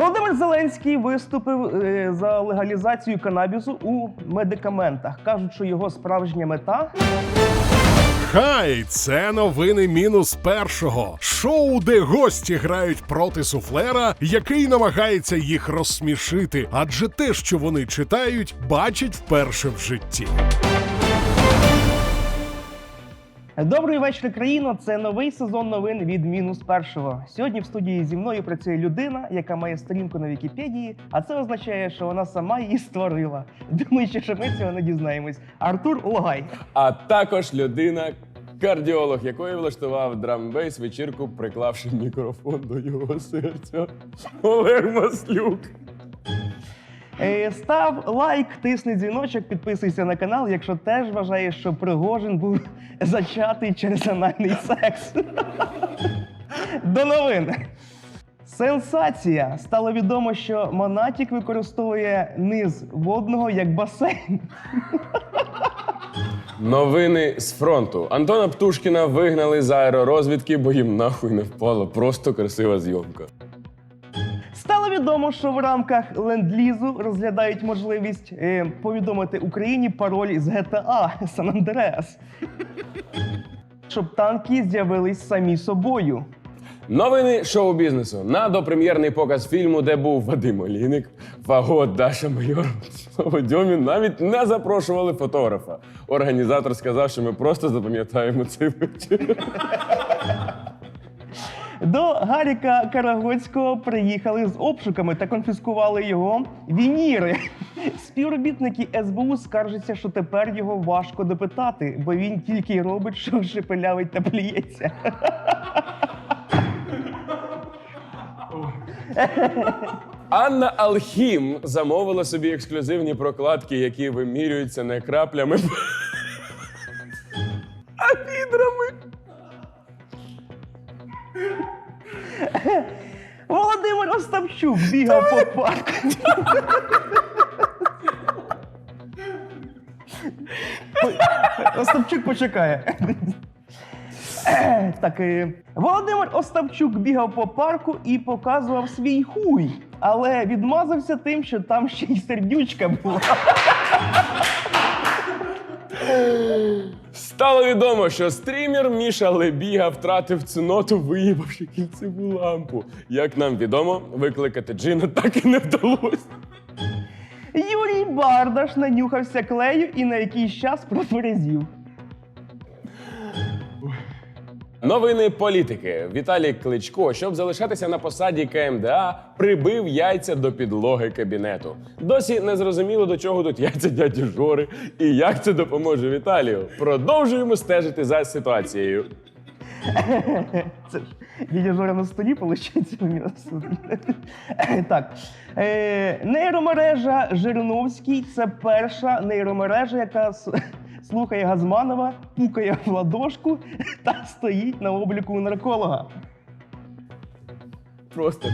Володимир Зеленський виступив е, за легалізацію канабісу у медикаментах. кажуть, що його справжня мета Хай, це новини мінус першого. Шоу, де гості грають проти суфлера, який намагається їх розсмішити, адже те, що вони читають, бачать вперше в житті. Добрий вечір, країно. Це новий сезон новин від мінус першого. Сьогодні в студії зі мною працює людина, яка має сторінку на Вікіпедії, а це означає, що вона сама її створила. Думаю, що ми цього не дізнаємось. Артур Логай. а також людина. Кардіолог, якої влаштував драмбейс вечірку, приклавши мікрофон до його серця. Олег Маслюк. Е, Став лайк, тисни дзвіночок, підписуйся на канал, якщо теж вважаєш, що Пригожин був зачатий через анальний секс. До новин. Сенсація! Стало відомо, що Монатік використовує низ водного як басейн. Новини з фронту. Антона Птушкіна вигнали з аеророзвідки, бо їм нахуй не впало. Просто красива зйомка. Стало відомо, що в рамках ленд-лізу розглядають можливість е, повідомити Україні пароль з GTA San Andreas. Щоб танки з'явились самі собою. Новини шоу-бізнесу. На допрем'єрний показ фільму, де був Вадим Олійник, Фагот, Даша Майор, Слава Дьомін навіть не запрошували фотографа. Організатор сказав, що ми просто запам'ятаємо цей вечір. До Гаріка Карагоцького приїхали з обшуками та конфіскували його вініри. Співробітники СБУ скаржаться, що тепер його важко допитати, бо він тільки й робить, що шепелявить та плюється. Анна Алхім замовила собі ексклюзивні прокладки, які вимірюються не краплями, Володимир бігав по парку. Остапчук почекає. Так, е, Володимир Остапчук бігав по парку і показував свій хуй, але відмазався тим, що там ще й сердючка була. Стало відомо, що стрімер Міша Лебіга втратив ціноту, виїбавши кільцеву лампу. Як нам відомо, викликати Джина так і не вдалося. Юрій Бардаш нанюхався клею і на якийсь час протверезів. Новини політики. Віталій Кличко, щоб залишатися на посаді КМДА, прибив яйця до підлоги кабінету. Досі не зрозуміло, до чого тут яйця дяді Жори і як це допоможе Віталію. Продовжуємо стежити за ситуацією. Це ж дядя Жора на столі, виходить, у. Так. Е, нейромережа Жириновський це перша нейромережа, яка слухає Газманова, пукає в ладошку та стоїть на обліку у нарколога. Просто.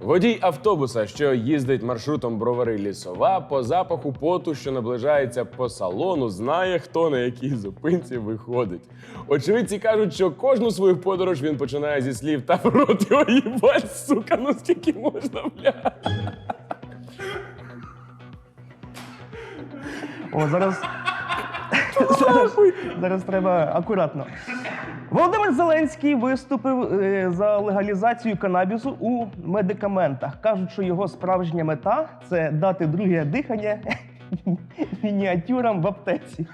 Водій автобуса, що їздить маршрутом бровари лісова, по запаху поту, що наближається по салону, знає, хто на якій зупинці виходить. Очевидці кажуть, що кожну свою подорож він починає зі слів та в рот його їбать, сука, ну скільки можна, бля. О, зараз. Зараз, треба акуратно. Володимир Зеленський виступив е, за легалізацію канабісу у медикаментах. кажуть, що його справжня мета це дати друге дихання мініатюрам в аптеці.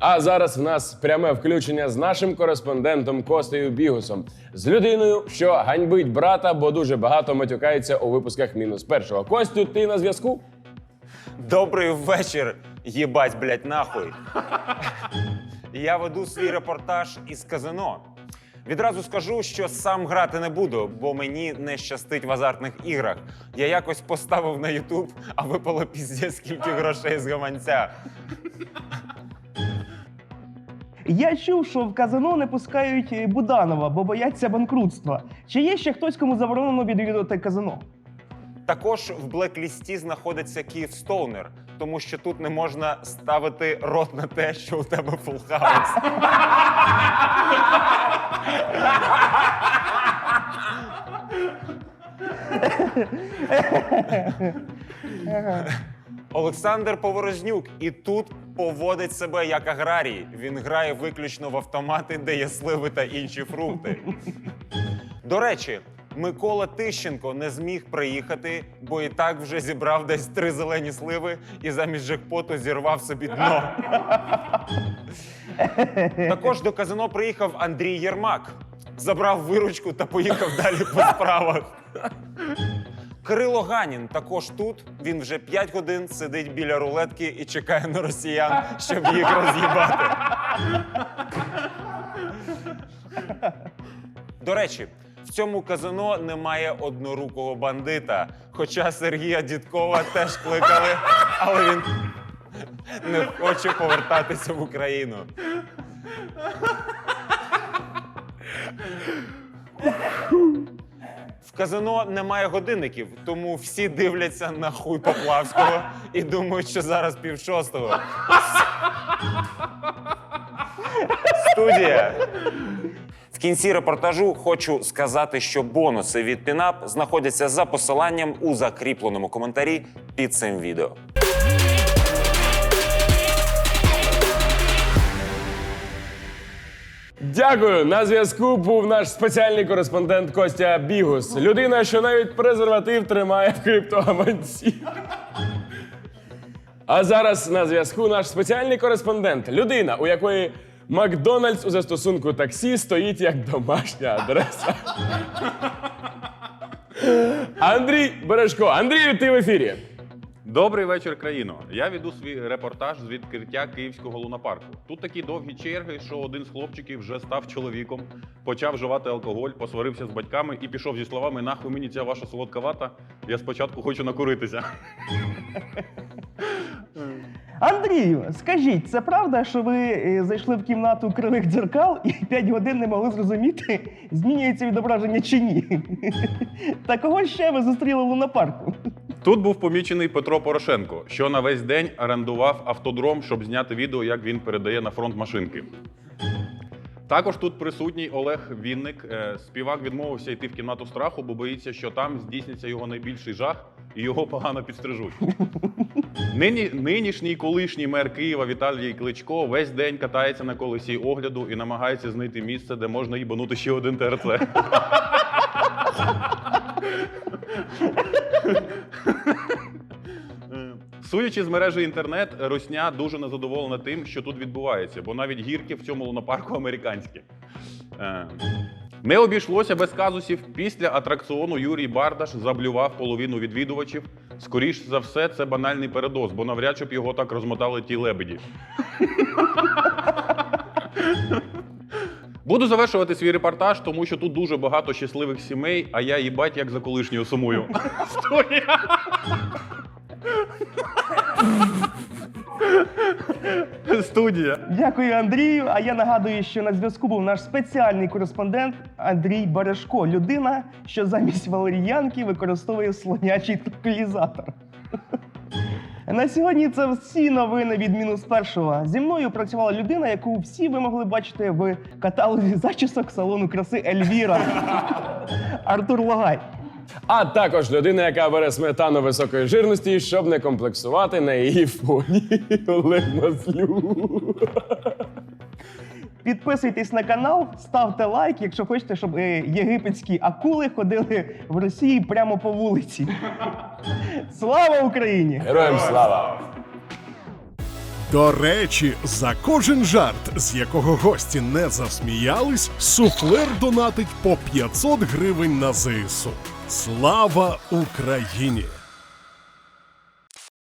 А зараз в нас пряме включення з нашим кореспондентом Костею Бігусом, з людиною, що ганьбить брата, бо дуже багато матюкається у випусках мінус першого. Костю, ти на зв'язку? Добрий вечір, їбать, блять, нахуй. Я веду свій репортаж із казино. Відразу скажу, що сам грати не буду, бо мені не щастить в азартних іграх. Я якось поставив на Ютуб, а випало піздець скільки грошей з гаманця. Я чув, що в казино не пускають е, Буданова, бо бояться банкрутства. Чи є ще хтось, кому заборонено відвідувати казино? Також в блеклісті знаходиться Київстоунер, тому що тут не можна ставити рот на те, що у тебе фулхаус. Олександр Поворознюк і тут поводить себе як аграрій. Він грає виключно в автомати, де є сливи та інші фрукти. До речі, Микола Тищенко не зміг приїхати, бо і так вже зібрав десь три зелені сливи і замість джекпоту зірвав собі дно. Також до казино приїхав Андрій Єрмак, забрав виручку та поїхав далі по справах. Кирило Ганін також тут. Він вже 5 годин сидить біля рулетки і чекає на росіян, щоб їх роз'їбати. До речі, в цьому казино немає однорукого бандита. Хоча Сергія Дідкова теж кликали, але він не хоче повертатися в Україну. В казино немає годинників, тому всі дивляться на хуй Поплавського і думають, що зараз пів шостого. Студія. В кінці репортажу хочу сказати, що бонуси від Пінап знаходяться за посиланням у закріпленому коментарі під цим відео. Дякую. На зв'язку був наш спеціальний кореспондент Костя Бігус. Людина, що навіть презерватив тримає в криптогаманці. А зараз на зв'язку наш спеціальний кореспондент. Людина, у якої Макдональдс у застосунку таксі стоїть як домашня адреса. Андрій Бережко. Андрію, ти в ефірі. Добрий вечір, країно. Я веду свій репортаж з відкриття київського лунапарку. Тут такі довгі черги, що один з хлопчиків вже став чоловіком, почав вживати алкоголь, посварився з батьками і пішов зі словами: нахуй мені ця ваша солодка вата. Я спочатку хочу накуритися. Андрію, скажіть, це правда, що ви е, зайшли в кімнату кривих дзеркал і 5 годин не могли зрозуміти, змінюється відображення чи ні? Та кого ще ви зустріли в лунапарку? Тут був помічений Петро Порошенко, що на весь день орендував автодром, щоб зняти відео, як він передає на фронт машинки. Також тут присутній Олег Вінник. Е, Співак відмовився йти в кімнату страху, бо боїться, що там здійсниться його найбільший жах і його погано підстрижуть. Нині, нинішній колишній мер Києва Віталій Кличко весь день катається на колесі огляду і намагається знайти місце, де можна їбанути ще один ТРЦ. Судячи з мережі інтернет, Русня дуже незадоволена тим, що тут відбувається, бо навіть гірки в цьому лунопарку американські. Е, Не обійшлося без казусів. Після атракціону Юрій Бардаш заблював половину відвідувачів. Скоріш за все, це банальний передоз, бо навряд чи б його так розмотали ті лебеді. Буду завершувати свій репортаж, тому що тут дуже багато щасливих сімей, а я їбать як за колишньою сумую. Студія. Дякую, Андрію. А я нагадую, що на зв'язку був наш спеціальний кореспондент Андрій Бережко. Людина, що замість валеріянки використовує слонячий транквілізатор. На сьогодні це всі новини від мінус першого. Зі мною працювала людина, яку всі ви могли бачити в каталозі зачісок салону краси Ельвіра. Артур Лагай. А також людина, яка бере сметану високої жирності, щоб не комплексувати на її фоні. Олег Маслюк. Підписуйтесь на канал, ставте лайк, якщо хочете, щоб е, єгипетські акули ходили в Росії прямо по вулиці. Слава Україні! Героям слава! До речі, за кожен жарт, з якого гості не засміялись, суфлер донатить по 500 гривень на ЗСУ. Слава Україні!